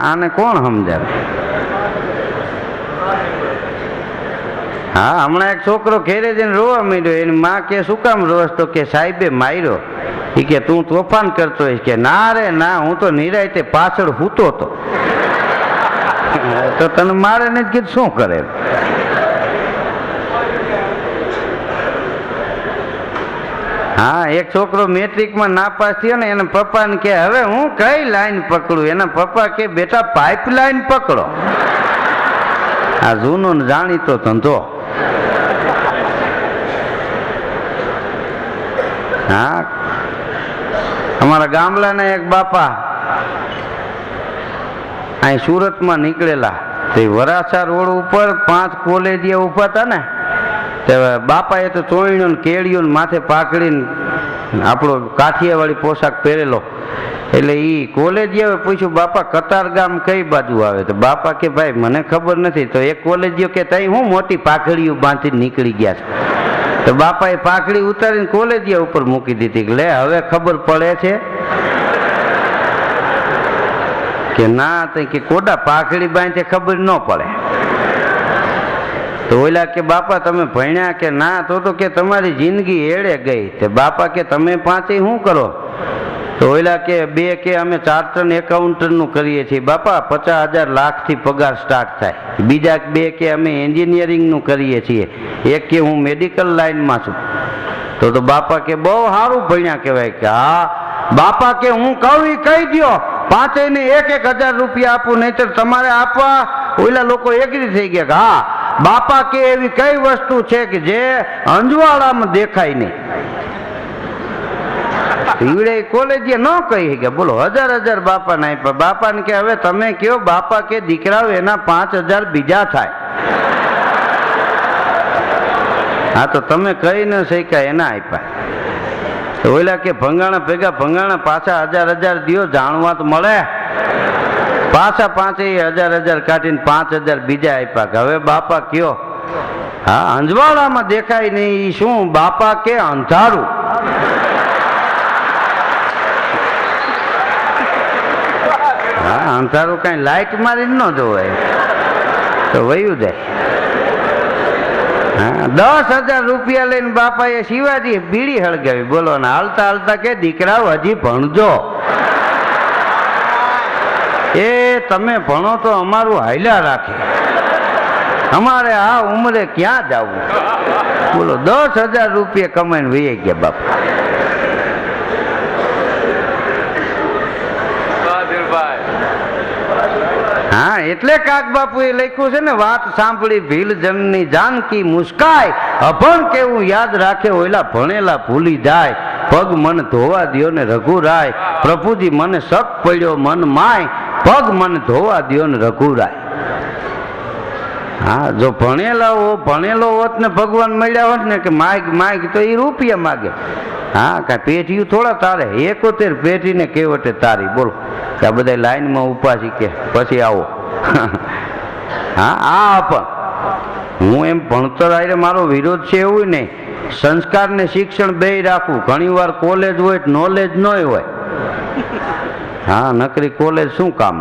આને કોણ સમજાવે? હા, હમણાં એક છોકરો ઘેરે જઈને રોવા માંડ્યો, એની માં કે, શું કામ રોસ તો? કે, સાહેબે માર્યો. એ કે, તું તોફાન કરતો હોય કે, ના રે, ના, હું તો નિરાયતે પાછળ હૂતો તો. તો તને મારે ને કીધું, શું કરે? હા, એક છોકરો મેટ્રિકમાં નાપાસ થયો ને એના પપ્પાને કે હવે હું કઈ લાઈન પકડું? એના પપ્પા કે બેટા પાઇપ લાઈન પકડો. આ જૂનો જાણીતો ધંધો. હા, અમારા ગામડાના એક બાપા અહીં સુરતમાં નીકળેલા. તે વરાછા રોડ ઉપર પાંચ કોલેજીયા ઊભા હતા ને બાપાએ તો ચોઈણું ને કેળિયું ને માથે પાકડીને આપણો કાઠિયાવાડી પોશાક પહેરેલો. એટલે એ કોલેજીયાએ પૂછ્યું, બાપા, કતાર ગામ કઈ બાજુ આવે? તો બાપા કે, ભાઈ, મને ખબર નથી. તો એ કોલેજીયો કે, તઈ હું મોટી પાઘડીયું બાંધીને નીકળી ગયા છે. તો બાપાએ પાકડી ઉતારીને કોલેજીયા ઉપર મૂકી દીધી કે, લે, હવે ખબર પડે છે કે ના તો કે કોડા પાઘડી બાંધે ખબર ન પડે. તો ઓલા કે, બાપા, તમે ભણ્યા કે ના? તો તો કે, તમારી જિંદગી એળે ગઈ. તે બાપા કે, તમે પાંચે શું કરો? તો ઓલા કે, બે કે, અમે ચાર્ટર્ડ એકાઉન્ટન્ટનું કરીએ છીએ. બાપા, પચાસ હજાર લાખથી પગાર સ્ટાર્ટ થાય. બીજા બે કે, અમે એન્જિનિયરિંગનું કરીએ છીએ. એક કે, હું મેડિકલ લાઈનમાં છું. તો તો બાપા કે, બહુ સારું ભણ્યા, કહેવાય કે, હા. બાપા કે, હું કહું એ કહી દો પાંચે ને એક એક હજાર રૂપિયા આપું, નહીતર તમારે આપવા. ઓલા લોકો એગ્રી થઈ ગયા કે, હા. બાપા કે એવી કઈ વસ્તુ છે કે જે અંજવાળામાં દેખાય નહીં? ઈવડે કોલેજે ન કહી કે બોલો, હજાર હજાર બાપા ના આપ્યા. બાપાને કે, હવે તમે કયો બાપા કે દીકરાઓ એના પાંચ હજાર બીજા થાય? હા, તો તમે કહી ન શક્યા, એના આપ્યા. ઓલા કે, ભંગાણા ભેગા, ભંગાણા પાછા હજાર હજાર દિયો, જાણવા તો મળે. પાછા પાંચે હજાર હજાર કાઢીને પાંચ હજાર બીજા આપ્યા કે હવે બાપા કયો? હા, અંજવાળામાં દેખાય નહીં શું, બાપા કે અંધારું? હા, અંધારું કઈ લાઈટ મારીને ન જોવાય. તો વયું જાય. હા, દસ હજાર રૂપિયા લઈને બાપાએ શિવાજી બીડી હળગાવી. બોલો ને હાલતા હાલતા કે દીકરાઓ હજી ભણજો. એ તમે ભણો તો અમારું હાલ્યા રાખે. અમારે આ ઉંમરે ક્યાં જવું? બોલો દસ હજાર રૂપિયા કમાઈને વહી ગયા બાપુ. હા એટલે કાક બાપુ એ લખ્યું છે ને વાત સાંભળી ભીલ જનની જાનકી મુસ્કાય. અભણ કેવું યાદ રાખે ઓલા ભણેલા ભૂલી જાય. પગ મન ધોવા દ્યો ને રઘુરાય. પ્રભુજી મને શક પડ્યો મન માય. પગ મન ધોવા દ્યો ને રઘુરાય. હા, જો ભણેલા હો, ભણેલો હોત ને ભગવાન મળ્યા હોત ને કે માગ માગ, તો એ રૂપિયા માગે. હા, કાંઈ પેઢીયું થોડા તારે. એકોતેર પેઢીને કેવટે તારી. બોલો, કે આ બધા લાઈનમાં ઊભા કે પછી આવો. હા, આ પણ હું એમ ભણતર આરે મારો વિરોધ છે એવું નહીં. સંસ્કાર ને શિક્ષણ બે રાખવું. ઘણીવાર કોલેજ હોય નોલેજ ન હોય. હા નકરી કોલેજ શું કામ?